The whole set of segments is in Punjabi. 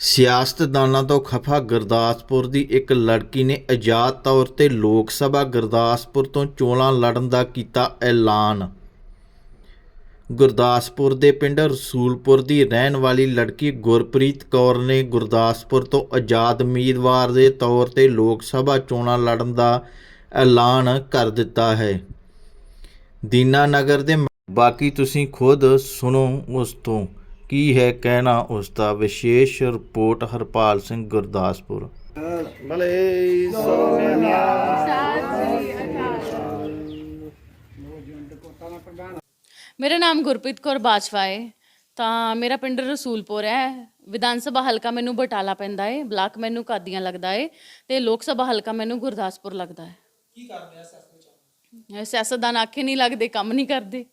ਸਿਆਸਤਦਾਨਾਂ ਤੋਂ ਖਫਾ ਗੁਰਦਾਸਪੁਰ ਦੀ ਇੱਕ ਲੜਕੀ ਨੇ ਆਜ਼ਾਦ ਤੌਰ ਤੇ ਲੋਕ ਸਭਾ ਗੁਰਦਾਸਪੁਰ ਤੋਂ ਚੋਣਾਂ ਲੜਨ ਦਾ ਕੀਤਾ ਐਲਾਨ। ਗੁਰਦਾਸਪੁਰ ਦੇ ਪਿੰਡ ਰਸੂਲਪੁਰ ਦੀ ਰਹਿਣ ਵਾਲੀ ਲੜਕੀ ਗੁਰਪ੍ਰੀਤ ਕੌਰ ਨੇ ਗੁਰਦਾਸਪੁਰ ਤੋਂ ਆਜ਼ਾਦ ਉਮੀਦਵਾਰ ਦੇ ਤੌਰ ਤੇ ਲੋਕ ਸਭਾ ਚੋਣਾਂ ਲੜਨ ਦਾ ਐਲਾਨ ਕਰ ਦਿੱਤਾ ਹੈ। ਦੀਨਾ ਨਗਰ ਦੇ ਬਾਕੀ ਤੁਸੀਂ ਖੁਦ ਸੁਣੋ ਉਸ ਤੋਂ। ਕੀ ਹੈ ਕਹਿਣਾ ਉਸ ਦਾ ਵਿਸ਼ੇਸ਼ ਰਿਪੋਰਟ ਹਰਪਾਲ ਸਿੰਘ ਗੁਰਦਾਸਪੁਰ। ਭਲੇ ਸੋਨਿਆ ਮੇਰਾ ਨਾਮ ਗੁਰਪ੍ਰੀਤ ਕੌਰ ਬਾਜਵਾ ਹੈ। ਤਾਂ ਮੇਰਾ ਪਿੰਡ ਰਸੂਲਪੁਰ ਹੈ। ਵਿਧਾਨ ਸਭਾ ਹਲਕਾ ਮੈਨੂੰ ਬਟਾਲਾ ਪੈਂਦਾ ਹੈ। ਬਲਾਕ ਮੈਨੂੰ ਕਾਦੀਆਂ ਲੱਗਦਾ ਹੈ ਤੇ ਲੋਕ ਸਭਾ ਹਲਕਾ ਮੈਨੂੰ ਗੁਰਦਾਸਪੁਰ ਲੱਗਦਾ ਹੈ। ਕੀ ਕਰਦੇ ਆ ਸਿਆਸਤ ਸਿਆਸਤਦਾਨ ਆਖੇ ਨਹੀਂ ਲੱਗਦੇ ਕੰਮ ਨਹੀਂ ਕਰਦੇ।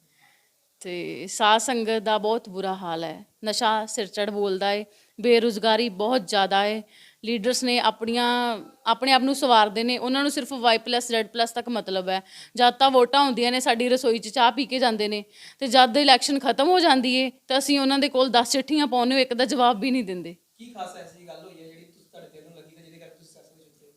ਤੇ ਸਾਧ ਸੰਗਤ ਦਾ ਬਹੁਤ ਬੁਰਾ ਹਾਲ ਹੈ। ਨਸ਼ਾ ਸਿਰ ਚੜ ਬੋਲਦਾ ਹੈ ਬੇਰੁਜ਼ਗਾਰੀ ਬਹੁਤ ਜ਼ਿਆਦਾ ਹੈ ਲੀਡਰਸ ਨੇ ਆਪਣੀਆਂ ਆਪਣੇ ਆਪ ਨੂੰ ਸਵਾਰਦੇ ਨੇ ਉਹਨਾਂ ਨੂੰ ਸਿਰਫ Y ਪਲੱਸ Z ਪਲੱਸ ਤੱਕ ਮਤਲਬ ਹੈ। ਜਦ ਤਾਂ ਵੋਟਾਂ ਹੁੰਦੀਆਂ ਨੇ ਸਾਡੀ ਰਸੋਈ 'ਚ ਚਾਹ ਪੀ ਕੇ ਜਾਂਦੇ ਨੇ। ਤੇ ਜਦ ਇਲੈਕਸ਼ਨ ਖਤਮ ਹੋ ਜਾਂਦੀ ਏ ਤਾਂ ਅਸੀਂ ਉਹਨਾਂ ਦੇ ਕੋਲ 10 ਚਿੱਠੀਆਂ ਪਾਉਂਦੇ ਹੋ ਇੱਕ ਦਾ ਜਵਾਬ ਵੀ ਨਹੀਂ ਦਿੰਦੇ। ਕੀ ਖਾਸ ਐਸੀ ਗੱਲ ਹੋਈ ਹੈ ਜਿਹੜੀ ਤੁਸੀਂ ਤੁਹਾਡੇ ਦਿਲ ਨੂੰ ਲੱਗੀ ਤੇ ਜਿਹਦੇ ਕਰਕੇ ਤੁਸੀਂ ਵਿੱਚ ਉਤਰੇ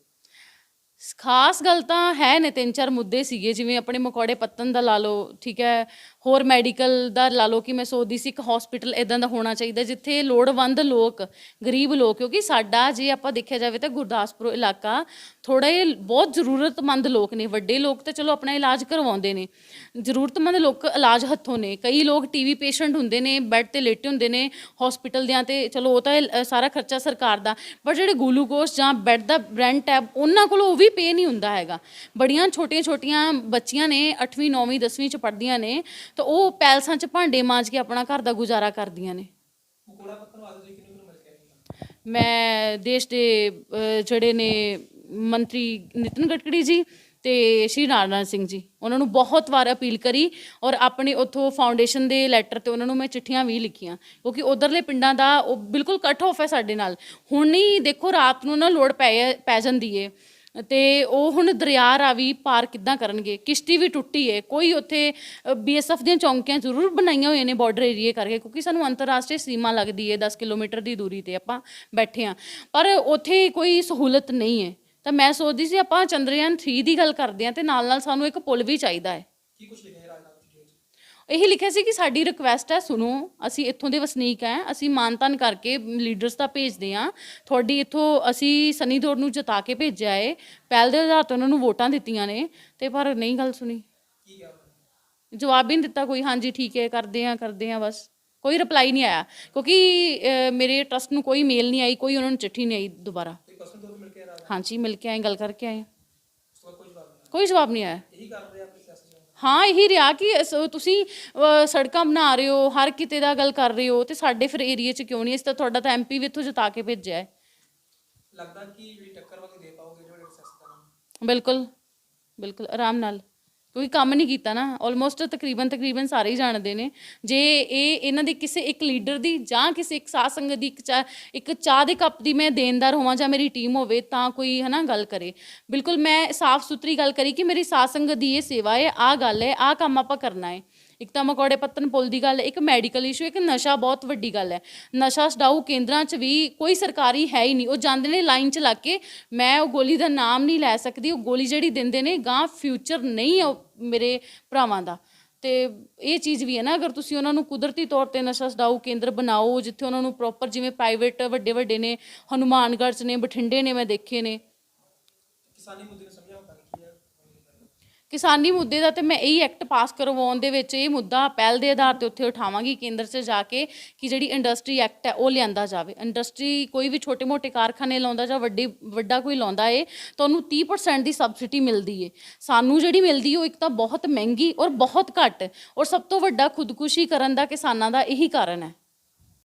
ਖਾਸ ਗੱਲ ਤਾਂ ਹੈ ਨੇ ਤਿੰਨ ਚਾਰ ਮੁੱਦੇ ਸੀਗੇ ਜਿਵੇਂ ਆਪਣੇ ਮਕੌੜੇ ਪੱਤਨ ਦਾ ਲਾ ਲਓ ਠੀਕ ਹੈ। ਹੋਰ ਮੈਡੀਕਲ ਦਾ ਲਾ ਲਓ ਕਿ ਮੈਂ ਸੋਚਦੀ ਸੀ ਇੱਕ ਹਸਪੀਟਲ ਇਦਾਂ ਦਾ ਹੋਣਾ ਚਾਹੀਦਾ, ਜਿੱਥੇ ਲੋੜਵੰਦ ਲੋਕ, ਗਰੀਬ ਲੋਕ, ਕਿਉਂਕਿ ਸਾਡਾ ਜੇ ਆਪਾਂ ਦੇਖਿਆ ਜਾਵੇ ਤਾਂ ਗੁਰਦਾਸਪੁਰ ਇਲਾਕਾ ਥੋੜਾ ਜਿਹਾ ਬਹੁਤ ਜ਼ਰੂਰਤਮੰਦ ਲੋਕ ਨੇ, ਵੱਡੇ ਲੋਕ ਤਾਂ ਚਲੋ ਆਪਣਾ ਇਲਾਜ ਕਰਵਾਉਂਦੇ ਨੇ, ਜ਼ਰੂਰਤਮੰਦ ਲੋਕ ਇਲਾਜ ਹੱਥੋਂ ਨੇ, ਕਈ ਲੋਕ ਟੀਵੀ ਪੇਸ਼ੈਂਟ ਹੁੰਦੇ ਨੇ ਬੈੱਡ ਤੇ ਲੇਟੇ ਹੁੰਦੇ ਨੇ ਹਸਪੀਟਲ ਦਿਆਂ ਤੇ ਚਲੋ ਉਹ ਤਾਂ ਸਾਰਾ ਖਰਚਾ ਸਰਕਾਰ ਦਾ ਪਰ ਜਿਹੜੇ ਗਲੂਕੋਸ ਜਾਂ ਬੈੱਡ ਦਾ ਰੈਂਟ ਹੈ, ਉਹਨਾਂ ਕੋਲ ਉਹ ਵੀ ਪੇ ਨਹੀਂ ਹੁੰਦਾ ਹੈਗਾ। ਬੜੀਆਂ ਛੋਟੀਆਂ ਛੋਟੀਆਂ ਬੱਚੀਆਂ ਨੇ 8ਵੀਂ 9ਵੀਂ 10ਵੀਂ ਚ ਪੜ੍ਹਦੀਆਂ ਨੇ ਤਾਂ ਉਹ ਪੈਲਸਾਂ 'ਚ ਭਾਂਡੇ ਮਾਂਜ ਕੇ ਆਪਣਾ ਘਰ ਦਾ ਗੁਜ਼ਾਰਾ ਕਰਦੀਆਂ ਨੇ। ਮਕੋੜਾ ਪੱਤਨ ਵਾਸਤੇ ਤੁਸੀਂ ਕਿਹਨੂੰ ਮਿਲ ਕੇ ਆਏ ਮੈਂ ਦੇਸ਼ ਦੇ ਜਿਹੜੇ ਨੇ ਮੰਤਰੀ ਨਿਤਨ ਗਡਕਰੀ ਜੀ ਤੇ ਸ਼੍ਰੀ ਰਾਜਨਾਥ ਸਿੰਘ ਜੀ, ਉਹਨਾਂ ਨੂੰ ਬਹੁਤ ਵਾਰ ਅਪੀਲ ਕਰੀ ਔਰ ਆਪਣੇ ਉੱਥੋਂ ਫਾਊਂਡੇਸ਼ਨ ਦੇ ਲੈਟਰ ਤੇ ਉਹਨਾਂ ਨੂੰ ਮੈਂ ਚਿੱਠੀਆਂ ਵੀ ਲਿਖੀਆਂ, ਕਿਉਂਕਿ ਉਧਰਲੇ ਪਿੰਡਾਂ ਦਾ ਉਹ ਬਿਲਕੁਲ ਕੱਟ ਆਫ ਹੈ ਸਾਡੇ ਨਾਲ। ਹੁਣ ਹੀ ਦੇਖੋ ਰਾਤ ਨੂੰ ਨਾ ਲੋੜ ਪੈ ਪੈ ਜਾਂਦੀ ਏ। ਤੇ ਉਹ ਹੁਣ ਦਰਿਆ ਰਾਵੀ ਪਾਰ ਕਿੱਦਾਂ ਕਰਨਗੇ? ਕਿਸ਼ਤੀ ਵੀ ਟੁੱਟੀ ਹੈ ਕੋਈ ਉੱਥੇ ਬੀਐਸਐਫ ਦੀਆਂ ਚੌਂਕੀਆਂ ਜ਼ਰੂਰ ਬਣਾਈਆਂ ਹੋਈਆਂ ਨੇ ਬਾਰਡਰ ਏਰੀਏ ਕਰਕੇ, ਕਿਉਂਕਿ ਸਾਨੂੰ ਅੰਤਰਰਾਸ਼ਟਰੀ ਸੀਮਾ ਲੱਗਦੀ ਹੈ 10 ਕਿਲੋਮੀਟਰ ਦੀ ਦੂਰੀ ਤੇ ਆਪਾਂ ਬੈਠੇ ਆ। ਪਰ ਉੱਥੇ ਕੋਈ ਸਹੂਲਤ ਨਹੀਂ ਹੈ ਤਾਂ ਮੈਂ ਸੋਚਦੀ ਸੀ ਆਪਾਂ ਚੰਦਰਯਾਨ 3 ਦੀ ਗੱਲ ਕਰਦੇ ਆ ਤੇ ਨਾਲ ਨਾਲ ਸਾਨੂੰ ਇੱਕ ਪੁਲ ਵੀ ਚਾਹੀਦਾ ਹੈ ਕੀ ਕੁਝ ਲਿਖਿਆ ਇਹੀ ਲਿਖਿਆ ਸੀ ਕਿ ਸਾਡੀ ਰਿਕੁਐਸਟ ਹੈ ਸੁਣੋ ਅਸੀਂ ਇੱਥੋਂ ਦੇ ਵਸਨੀਕ ਹੈ ਅਸੀਂ ਮਾਨਤਾਨ ਕਰਕੇ ਲੀਡਰਸ ਦਾ ਭੇਜਦੇ ਆ ਤੁਹਾਡੀ ਇੱਥੋਂ ਅਸੀਂ ਸਨੀ ਦੌੜ ਨੂੰ ਜਿਤਾ ਕੇ ਭੇਜਿਆ ਏ। ਪਹਿਲ ਦੇ ਆਧਾਰ ਤੇ ਉਹਨਾਂ ਨੂੰ ਵੋਟਾਂ ਦਿੱਤੀਆਂ ਨੇ। ਤੇ ਪਰ ਨਹੀਂ ਗੱਲ ਸੁਣੀ। ਜਵਾਬ ਹੀ ਨਹੀਂ ਦਿੱਤਾ ਕੋਈ ਹਾਂਜੀ ਠੀਕ ਹੈ ਕਰਦੇ ਆ ਕਰਦੇ ਆ ਬਸ। ਕੋਈ ਰਿਪਲਾਈ ਨਹੀਂ ਆਇਆ। ਕਿਉਂਕਿ ਮੇਰੇ ਟਰਸਟ ਨੂੰ ਕੋਈ ਮੇਲ ਨਹੀਂ ਆਈ ਕੋਈ ਉਹਨਾਂ ਨੂੰ ਚਿੱਠੀ ਨਹੀਂ ਆਈ ਦੁਬਾਰਾ। ਹਾਂਜੀ ਮਿਲ ਕੇ ਆਏ ਗੱਲ ਕਰਕੇ ਆਏ ਕੋਈ ਜਵਾਬ ਨਹੀਂ ਆਇਆ? ਇਹੀ ਕਰ ਰਹੇ ਆ ਹਾਂ ਇਹੀ ਰਿਹਾ ਕਿ ਅਸ- ਤੁਸੀਂ ਅ, ਸੜਕਾਂ ਬਣਾ ਰਹੇ ਹੋ ਹਰ ਕਿਤੇ ਦਾ ਗੱਲ ਕਰ ਰਹੇ ਹੋ ਤੇ ਸਾਡੇ ਫਿਰ ਏਰੀਆ 'ਚ ਕਿਉਂ ਨਹੀਂ? ਇਸ ਤਾਂ ਤੁਹਾਡਾ ਤਾਂ ਐਮਪੀ ਵੀ ਇੱਥੋਂ ਜਿਤਾ ਕੇ ਭੇਜਿਆ ਹੈ। ਲੱਗਦਾ ਕਿ ਜਿਹੜੀ ਟੱਕਰ ਵਾਲੀ ਦੇ ਪਾਓਗੇ ਜਿਹੜੇ ਸਿਆਸਤਦਾਨਾਂ ਨੂੰ ਬਿਲਕੁਲ ਬਿਲਕੁਲ ਆਰਾਮ ਨਾਲ। ਕੋਈ ਕੰਮ ਨਹੀਂ ਕੀਤਾ ਨਾ ਆਲਮੋਸਟ ਤਕਰੀਬਨ ਤਕਰੀਬਨ ਸਾਰੇ ਹੀ ਜਾਣਦੇ ਨੇ। ਜੇ ਇਹ ਇਹਨਾਂ ਦੇ ਕਿਸੇ ਇੱਕ ਲੀਡਰ ਦੀ ਜਾਂ ਕਿਸੇ ਇੱਕ ਸਾਧ ਸੰਗਤ ਦੀ ਇੱਕ ਚਾਹ ਇੱਕ ਚਾਹ ਦੇ ਕੱਪ ਦੀ ਮੈਂ ਦੇਣਦਾਰ ਹੋਵਾਂ ਜਾਂ ਮੇਰੀ ਟੀਮ ਹੋਵੇ ਤਾਂ ਕੋਈ, ਹਨਾ, ਗੱਲ ਕਰੇ। ਬਿਲਕੁਲ ਮੈਂ ਸਾਫ਼ ਸੁਥਰੀ ਗੱਲ ਕਰੀ ਕਿ ਮੇਰੀ ਸਾਧ ਸੰਗਤ ਦੀ ਇਹ ਸੇਵਾ ਹੈ, ਆਹ ਗੱਲ ਹੈ, ਆਹ ਕੰਮ ਆਪਾਂ ਕਰਨਾ ਹੈ। ਇੱਕ ਤਾਂ ਮਕੌੜੇ ਪੱਤਨ ਪੁੱਲ ਦੀ ਗੱਲ ਇੱਕ ਮੈਡੀਕਲ ਇਸ਼ੂ ਇੱਕ ਨਸ਼ਾ ਬਹੁਤ ਵੱਡੀ ਗੱਲ ਹੈ। ਨਸ਼ਾ ਛਡਾਊ ਕੇਂਦਰਾਂ 'ਚ ਵੀ ਕੋਈ ਸਰਕਾਰੀ ਹੈ ਹੀ ਨਹੀਂ। ਉਹ ਜਾਂਦੇ ਨੇ ਲਾਈਨ 'ਚ ਲੱਗ ਕੇ, ਮੈਂ ਉਹ ਗੋਲੀ ਦਾ ਨਾਮ ਨਹੀਂ ਲੈ ਸਕਦੀ, ਉਹ ਗੋਲੀ ਜਿਹੜੀ ਦਿੰਦੇ ਨੇ ਗਾਂ ਫਿਊਚਰ ਨਹੀਂ ਉਹ ਮੇਰੇ ਭਰਾਵਾਂ ਦਾ। ਤੇ ਇਹ ਚੀਜ਼ ਵੀ ਹੈ ਨਾ, ਅਗਰ ਤੁਸੀਂ ਉਹਨਾਂ ਨੂੰ ਕੁਦਰਤੀ ਤੌਰ ਤੇ ਨਸ਼ਾ ਛਡਾਊ ਕੇਂਦਰ ਬਣਾਓ, ਜਿੱਥੇ ਉਹਨਾਂ ਨੂੰ ਪ੍ਰੋਪਰ ਜਿਵੇਂ ਪ੍ਰਾਈਵੇਟ ਵੱਡੇ ਵੱਡੇ ਨੇ, ਹਨੂਮਾਨਗੜ੍ਹ 'ਚ ਨੇ, ਬਠਿੰਡੇ ਨੇ ਮੈਂ ਦੇਖੇ ਨੇ। ਕਿਸਾਨੀ ਮੁੱਦੇ ਨੂੰ ਸਮਝਾਓ ਤਾਂ ਕੀ ਹੈ? ਕਿਸਾਨੀ ਮੁੱਦੇ ਦਾ ਤੇ ਮੈਂ ਇਹੀ ਐਕਟ ਪਾਸ ਕਰਵਾਉਣ ਦੇ ਵਿੱਚ ਇਹ ਮੁੱਦਾ ਪਹਿਲ ਦੇ ਆਧਾਰ ਤੇ ਉੱਥੇ ਉਠਾਵਾਂਗੀ ਕੇਂਦਰ 'ਚ ਜਾ ਕੇ ਕਿ ਜਿਹੜੀ ਇੰਡਸਟਰੀ ਐਕਟ ਹੈ ਉਹ ਲਿਆਂਦਾ ਜਾਵੇ। ਇੰਡਸਟਰੀ ਕੋਈ ਵੀ ਛੋਟੇ-ਮੋਟੇ ਕਾਰਖਾਨੇ ਲਾਉਂਦਾ ਜਾਂ ਵੱਡੀ, ਵੱਡਾ ਕੋਈ ਲਾਉਂਦਾ ਏ, ਤਾਂ ਉਹਨੂੰ 30% ਦੀ ਸਬਸਿਡੀ ਮਿਲਦੀ ਏ। ਸਾਨੂੰ ਜਿਹੜੀ ਮਿਲਦੀ ਉਹ ਇੱਕ ਤਾਂ ਬਹੁਤ ਮਹਿੰਗੀ ਔਰ ਬਹੁਤ ਘੱਟ ਔਰ ਸਭ ਤੋਂ ਵੱਡਾ ਖੁਦਕੁਸ਼ੀ ਕਰਨ ਦਾ ਕਿਸਾਨਾਂ ਦਾ ਇਹੀ ਕਾਰਨ ਹੈ।